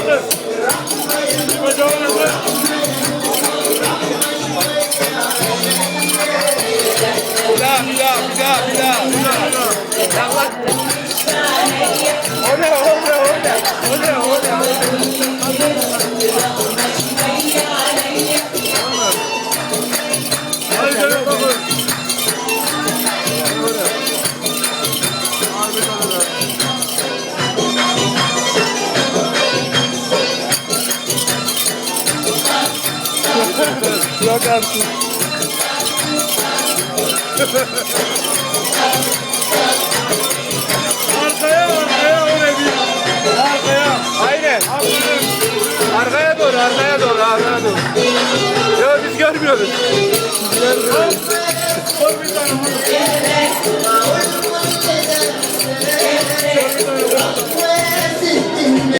Bir daha, bir daha, bir daha, bir daha. Yaklaş. Yok artık. Arkaya arkaya oraya bir. Arkaya. Aynen. Aferin. Arkaya doğru, arkaya doğru, arkaya doğru. Yok biz görmüyoruz. Görmüyoruz. Koy bir tane. Koy bir tane.